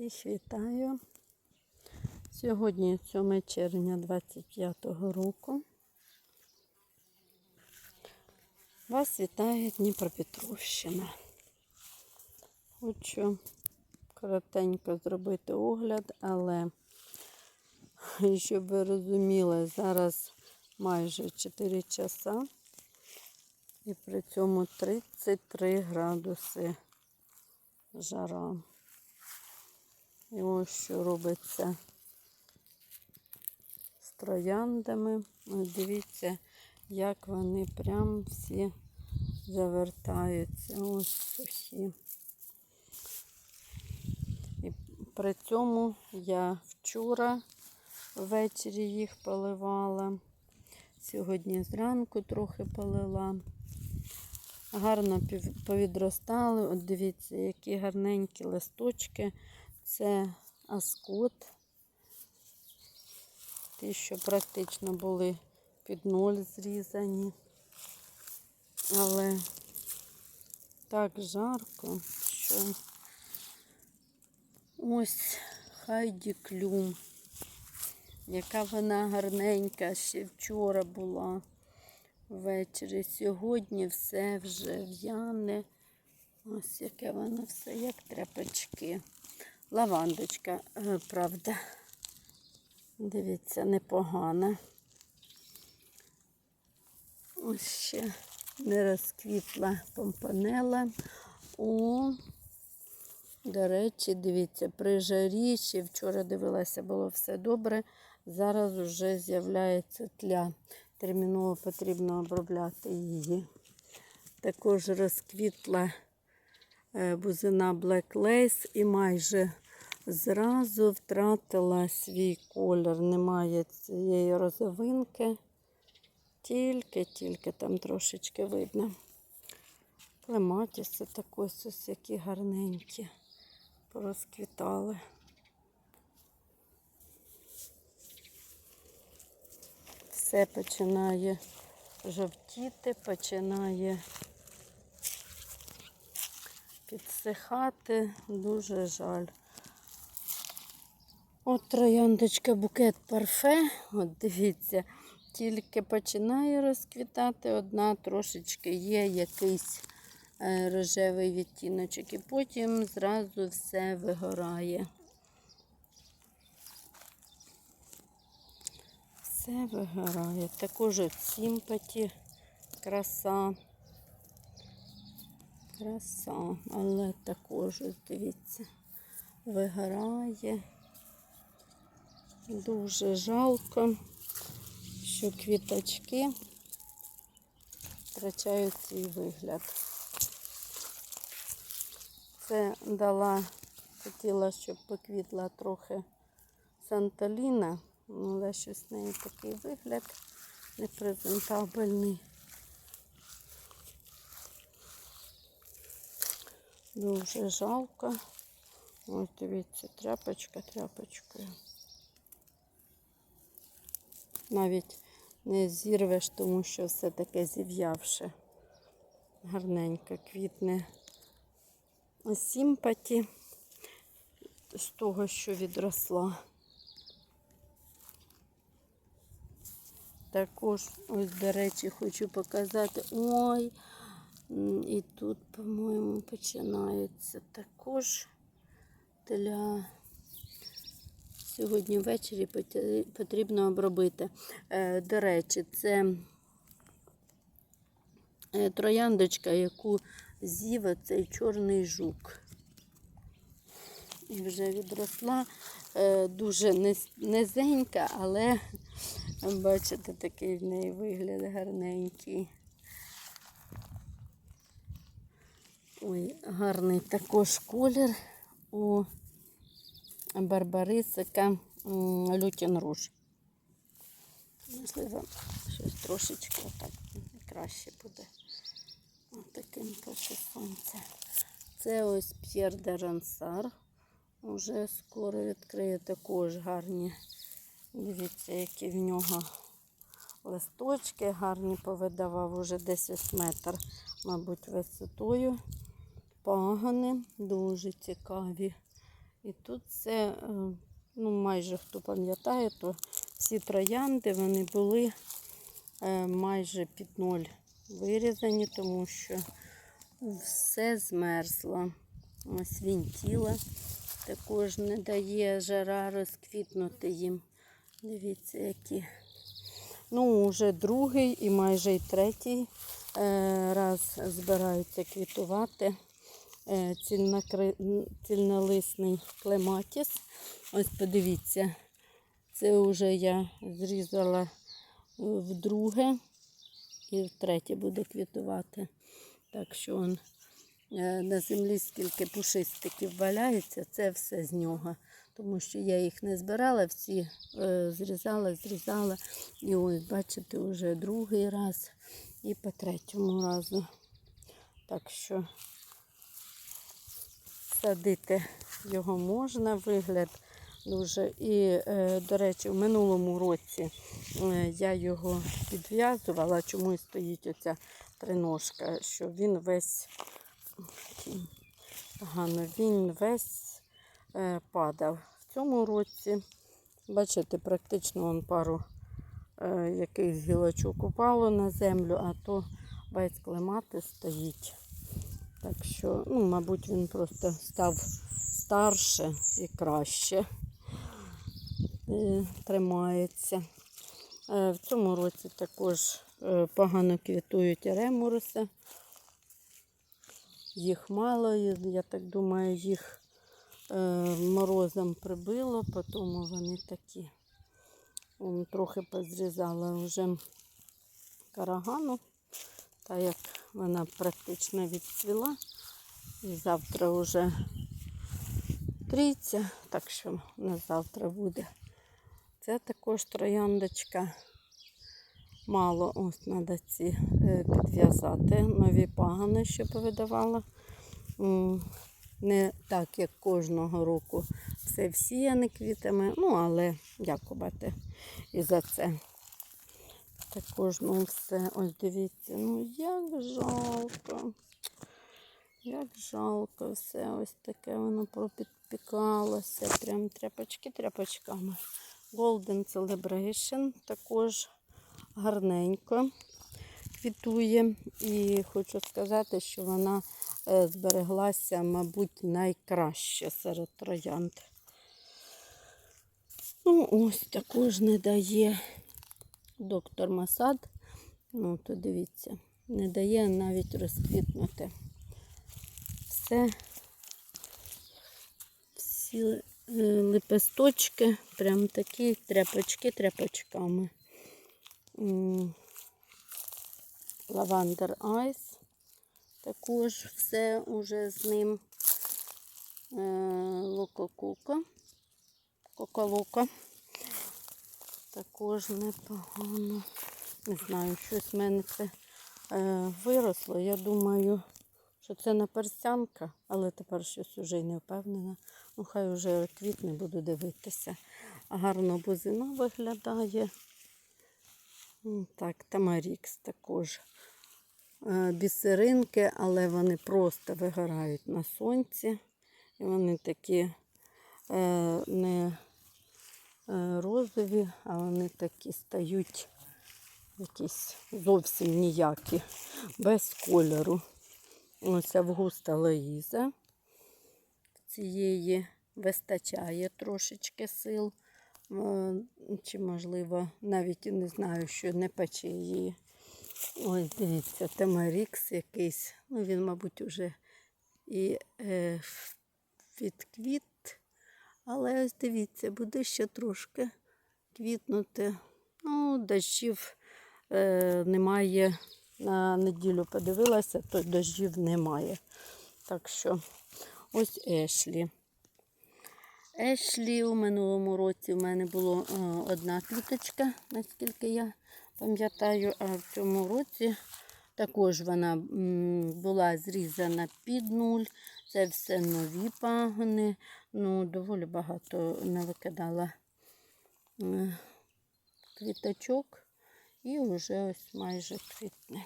Всіх вітаю. Сьогодні 7 червня 25-го року. Вас вітає Дніпропетровщина. Хочу коротенько зробити огляд, але щоб ви розуміли, зараз майже 4 часа і при цьому 33 градуси жара. І ось що робиться з трояндами. Ось дивіться, як вони прям всі завертаються. Ось сухі. І при цьому я вчора ввечері їх поливала. Сьогодні зранку трохи полила. Гарно повідростали. От дивіться, які гарненькі листочки. Це аскот. Ті, що практично були під ноль зрізані. Але так жарко, що ось Хайді Клюм. Яка вона гарненька, ще вчора була ввечері. Сьогодні все вже в'яне. Ось яке воно все, як тряпочки. Лавандочка, е, правда. Дивіться, непогана. Ось ще не розквітла помпанела. О, до речі, дивіться, при жарі, ще вчора дивилася, було все добре. Зараз вже з'являється тля. Терміново потрібно обробляти її. Також розквітла е, бузина Black Lace і майже зразу втратила свій колір. Немає цієї розовинки. Тільки-тільки там трошечки видно. Клематіси також ось які гарненькі. Порозквітали. Все починає жовтіти, починає підсихати. Дуже жаль. От трояндочка букет парфе. От дивіться, тільки починає розквітати, одна трошечки є якийсь е, рожевий відтіночок, і потім зразу все вигорає. Все вигорає. Також от сімпаті, краса. Краса, але також, дивіться, вигорає. Дуже жалко, що квіточки втрачають свій вигляд. Це дала, хотіла, щоб поквітла трохи Санталіна, але щось в неї такий вигляд непрезентабельний. Дуже жалко. Ось дивіться, тряпочка тряпочкою. Навіть не зірвеш, тому що все таке зів'явше. Гарненько квітне сімпаті з того, що відросла. Також, ось, до речі, хочу показати. Ой, і тут, по-моєму, починається також для сьогодні ввечері потрібно обробити. Е, До речі, це е, трояндочка, яку з'їв цей чорний жук. І вже відросла е, дуже низенька, але бачите, такий в неї вигляд гарненький. Ой, гарний також колір у барбарисика лютін руж. Можливо, щось трошечки отак краще буде. Отаким проти сонця. Це ось П'єр де Рансар. Уже скоро відкриє також гарні. Дивіться, які в нього листочки гарні повидавав, уже десь ось метр, мабуть, висотою. Пагани дуже цікаві. І тут це, е, ну майже хто пам'ятає, то всі троянди вони були е, майже під ноль вирізані, тому що все змерзло. Ось він тіла також не дає жара розквітнути їм. Дивіться, які. Ну, вже другий і майже й третій е, раз збираються квітувати цільнолисний клематіс. Ось подивіться, це вже я зрізала е, вдруге і втретє буде квітувати. Так що он, е, на землі скільки пушистиків валяється, це все з нього. Тому що я їх не збирала, всі е, зрізала, зрізала. І ось, бачите, вже другий раз і по третьому разу. Так що садити його можна, вигляд дуже. І, е, до речі, в минулому році е, я його підв'язувала, чому і стоїть оця триножка, що він весь погано, він весь е, падав. В цьому році, бачите, практично он пару яких гілочок упало на землю, а то весь клемати стоїть. Так що, ну, мабуть, він просто став старше і краще е, тримається. Е, В цьому році також е, погано квітують ремуриси. Їх мало, я так думаю, їх морозом прибило, тому вони такі. Трохи позрізала вже карагану, вона практично відцвіла. І завтра вже трійця, так що на завтра буде. Це також трояндочка. Мало ось треба ці е, підв'язати. Нові пагани, що повидавала. Не так, як кожного року все всіяне квітами, ну, але дякувати і за це. Також ну все, ось дивіться, ну як жалко. Як жалко все, ось таке воно пропідпікалося. Прям тряпочки тряпочками. Golden Celebration також гарненько квітує. І хочу сказати, що вона е, збереглася, мабуть, найкраще серед троянд. Ну, ось також не дає доктор Масад. Ну, то дивіться, не дає навіть розквітнути. Все, всі е, лепесточки, прям такі тряпочки тряпочками. Лавандер Айс. Також все уже з ним. Е, Лококука. Також непогано. Не знаю, щось в мене це е, виросло. Я думаю, що це наперстянка, але тепер щось уже й не впевнена. Ну, хай вже квітне буду дивитися. Гарно бузина виглядає. Так, Тамарікс також. Е, Бісеринки, але вони просто вигорають на сонці. І вони такі е, не розові, а вони такі стають якісь зовсім ніякі, без кольору. Ось Августа Лоїза. Цієї вистачає трошечки сил. Е, Чи, можливо, навіть і не знаю, що не пече її. Ось дивіться, Темарікс якийсь. Ну, він, мабуть, уже і е, відквіт. Але ось дивіться, буде ще трошки квітнути. Ну, дощів е, немає. На неділю подивилася, то дощів немає. Так що ось Ешлі. Ешлі у минулому році в мене була одна квіточка, наскільки я пам'ятаю, а в цьому році також вона була зрізана під нуль. Це все нові пагони. Ну, доволі багато навикидала е, квіточок і вже ось майже квітне.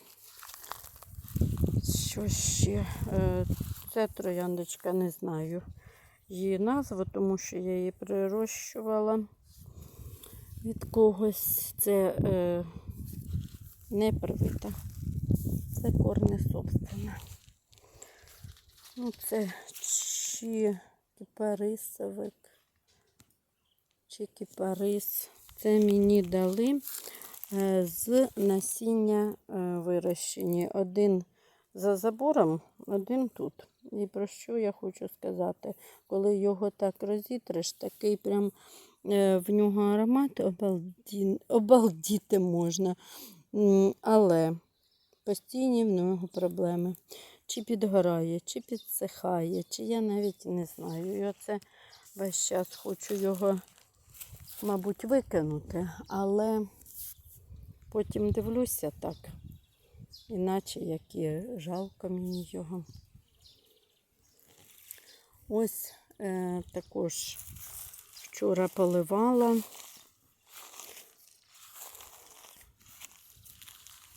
Що ще? Е, Це трояндочка, не знаю, її назву, тому що я її прирощувала від когось. Це е, не привита. Це корне собственне. Ну, це чи кипарисовик, чи кипарис. Це мені дали е, з насіння е, вирощені. Один за забором, один тут. І про що я хочу сказати? Коли його так розітриш, такий прям е, в нього аромат обалді... обалдіти можна. Але постійні в нього проблеми. Чи підгорає, чи підсихає, чи я навіть не знаю. І оце весь час хочу його, мабуть, викинути, але потім дивлюся так. Іначе як і жалко мені його. Ось е, також вчора поливала.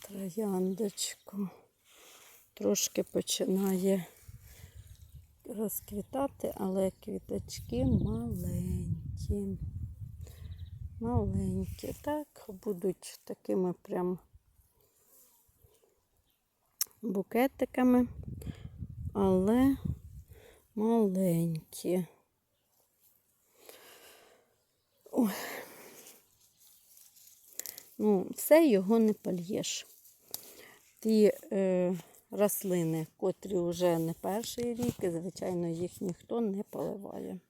Трояндочку. Трошки починає розквітати, але квіточки маленькі. Маленькі. Так, будуть такими прям букетиками, але маленькі. Ну, все його не польєш. Ті е, рослини, котрі вже не перший рік, і, звичайно, їх ніхто не поливає.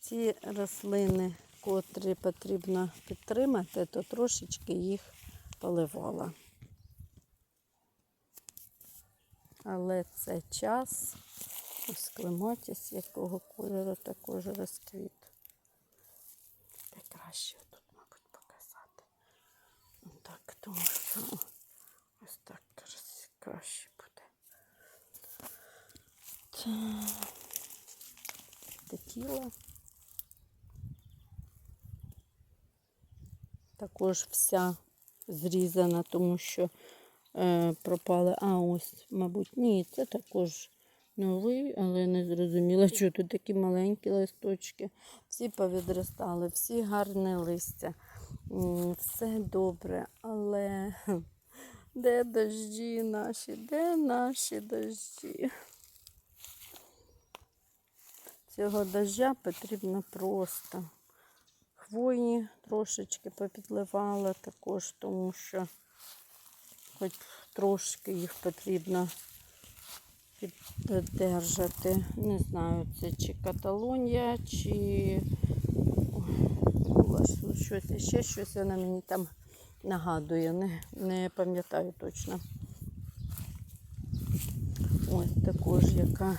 Ці рослини, котрі потрібно підтримати, то трошечки їх поливала. Але це час. Ось клематіс, якого кольору також розквіт. Де краще тут, мабуть, показати. Так, тому що краще буде. Текіла. Також вся зрізана, тому що е, пропали. А ось, мабуть, ні, це також новий, але не зрозуміла, що тут такі маленькі листочки. Всі повідростали, всі гарне листя. Все добре, але де дожді наші? Де наші дожді? Цього дождя потрібно просто. Хвойні трошечки попідливала також, тому що хоч трошки їх потрібно піддержати. Не знаю, це чи Каталонія, чи Ой, забула, щось, ще щось вона мені там нагадує, не, не пам'ятаю точно. Ось також яка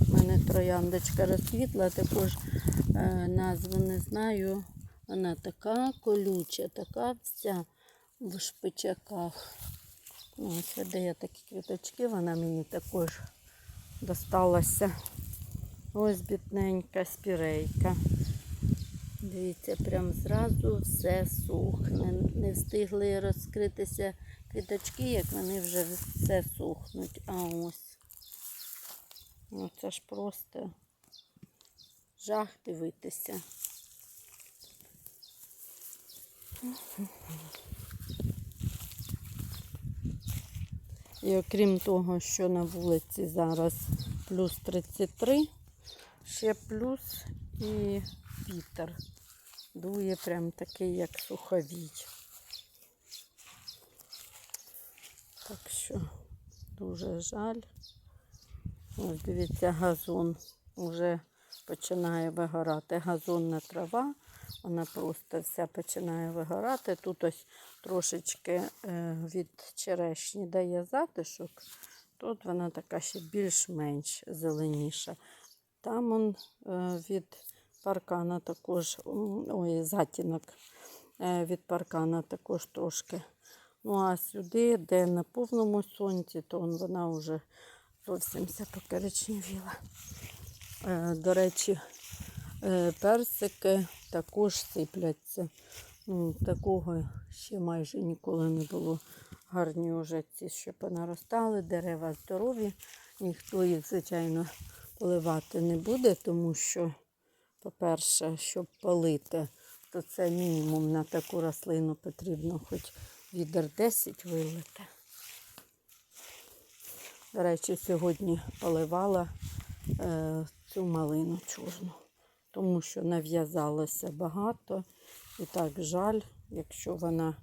в мене трояндочка розквітла, також е, назву не знаю. Вона така колюча, така вся в шпичаках. Ну, де я такі квіточки, вона мені також досталася. Ось бідненька спірейка. Дивіться, прям зразу все сухне. Не встигли розкритися квіточки, як вони вже все сухнуть. А ось. Ну, це ж просто жах дивитися. І окрім того, що на вулиці зараз плюс 33, ще плюс і вітер. Дує прям такий, як суховій. Так що дуже жаль. Ось дивіться, газон вже починає вигорати. Газонна трава, вона просто вся починає вигорати. Тут ось трошечки е, від черешні дає затишок. Тут вона така ще більш-менш зеленіша. Там он е, від паркана також, ой, затінок е, від паркана також трошки. Ну а сюди, де на повному сонці, то вона вже зовсім вся покоричневіла. Е, До речі, е, персики також сипляться. Ну, Такого ще майже ніколи не було. Гарні вже ці, що понаростали, дерева здорові. Ніхто їх, звичайно, поливати не буде, тому що, по-перше, щоб полити, то це мінімум на таку рослину потрібно хоч відер 10 вилити. До речі, сьогодні поливала е, цю малину чорну, тому що нав'язалося багато. І так жаль, якщо вона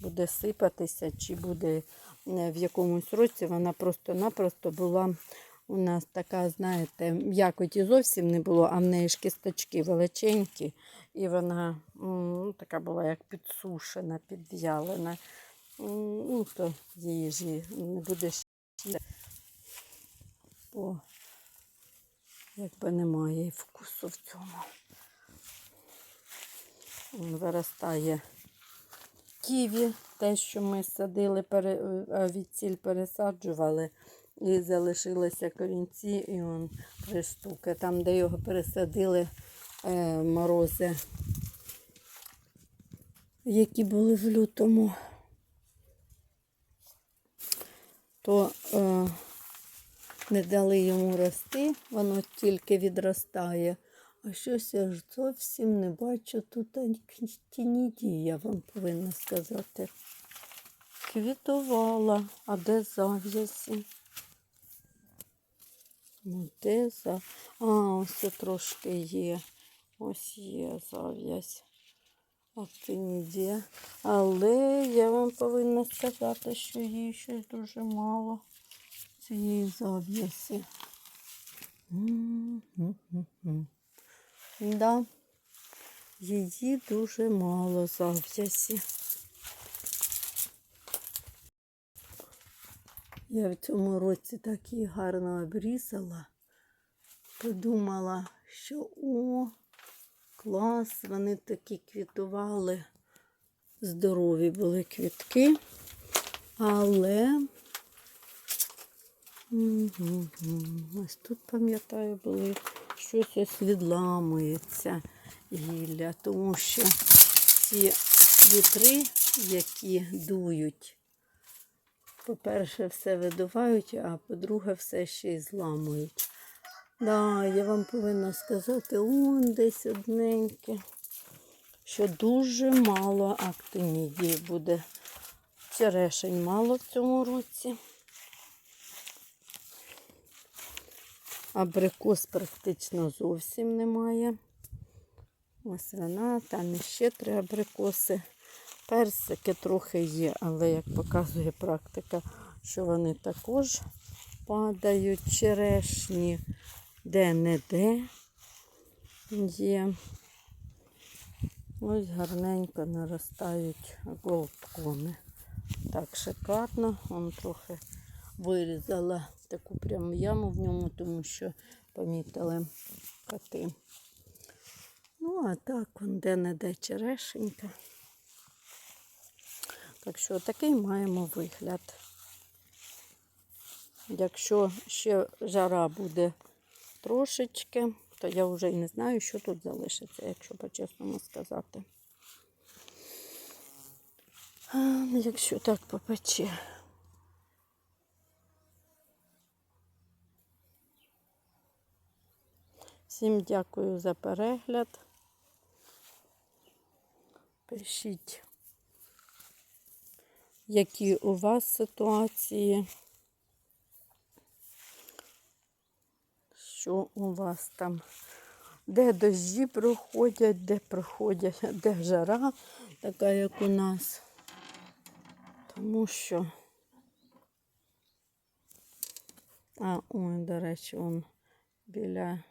буде сипатися, чи буде е, в якомусь році, вона просто-напросто була у нас така, знаєте, м'якоті зовсім не було, а в неї ж кісточки величенькі, і вона ну, така була як підсушена, підв'ялена. Ну, то її ж не буде ще, бо якби немає вкусу в цьому. Виростає ківі, те, що ми садили, е, відсіль пересаджували, і залишилися корінці, і он три штуки. Там, де його пересадили е, морози, які були в лютому, то е, не дали йому рости, воно тільки відростає. А щось я ж зовсім не бачу тут тіні, я вам повинна сказати. Квітувала, а де зав'язі? Ну, за. А, ось це трошки є. Ось є зав'язь. А це ніде. Але я вам повинна сказати, що їй щось дуже мало цієї зав'язі. Да, її дуже мало зав'язі. Я в цьому році так гарно обрізала. Подумала, що о, клас, вони такі квітували. Здорові були квітки, але ось тут, пам'ятаю, були щось ось відламується гілля, тому що ці вітри, які дують, по-перше, все видувають, а по-друге, все ще й зламують. Да, я вам повинна сказати, он десь одненьке, що дуже мало актинідії буде. Черешень мало в цьому році. Абрикос практично зовсім немає. Ось вона, там іще три абрикоси. Персики трохи є, але як показує практика, що вони також падають черешні, де-не-де є. Ось гарненько наростають голубкони. Так шикарно. Вон трохи вирізала таку прям яму в ньому, тому що помітили коти. Ну, а так, он де-не-де черешенька. Так що такий маємо вигляд. Якщо ще жара буде трошечки, то я вже і не знаю, що тут залишиться, якщо по-чесному сказати. А, якщо так попече. Всім дякую за перегляд. Пишіть, які у вас ситуації, що у вас там, де дощі проходять, де проходять, де жара, така як у нас. Тому що, а, ой, до речі, он біля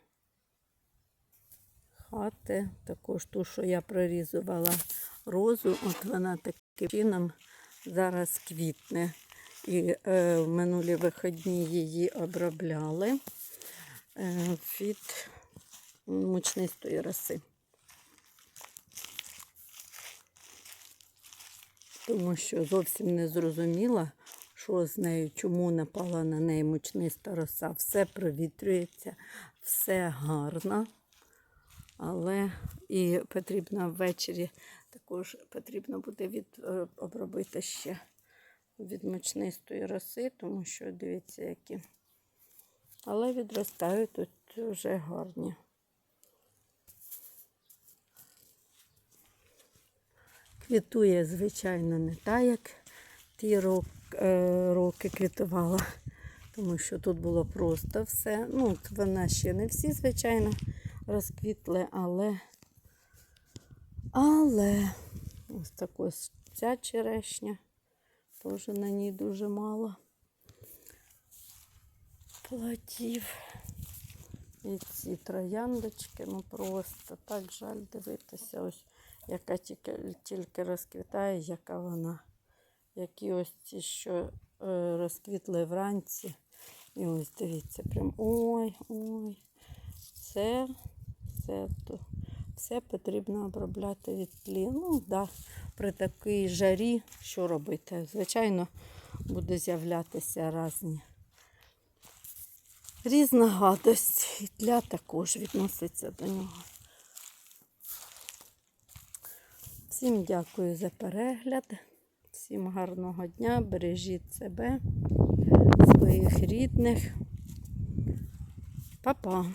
хати. Також ту, що я прорізувала розу, от вона таким чином зараз квітне. І е, в минулі вихідні її обробляли е, від мучнистої роси. Тому що зовсім не зрозуміла, що з нею, чому напала на неї мучниста роса. Все провітрюється, все гарно. Але і потрібно ввечері також потрібно буде від, е, обробити ще від мучнистої роси, тому що дивіться, які. Але відростають тут Дуже гарні. Квітує, звичайно, не так, як ті е, роки квітувала, тому що тут було просто все. Ну, вона ще не всі, звичайно, розквітли, але. Але ось така ось ця черешня. Теж на ній дуже мало платів. І ці трояндочки, ну просто так жаль дивитися, ось яка тільки, тільки розквітає, яка вона. Які ось ці, що е, розквітли вранці. І ось дивіться, прям ой, ой. Це, це то. Все потрібно обробляти від тлі. Ну, да, при такій жарі, що робити? Звичайно, буде з'являтися різні. Різна гадость. І тля також відноситься до нього. Всім дякую за перегляд. Всім гарного дня. Бережіть себе, своїх рідних. Па-па!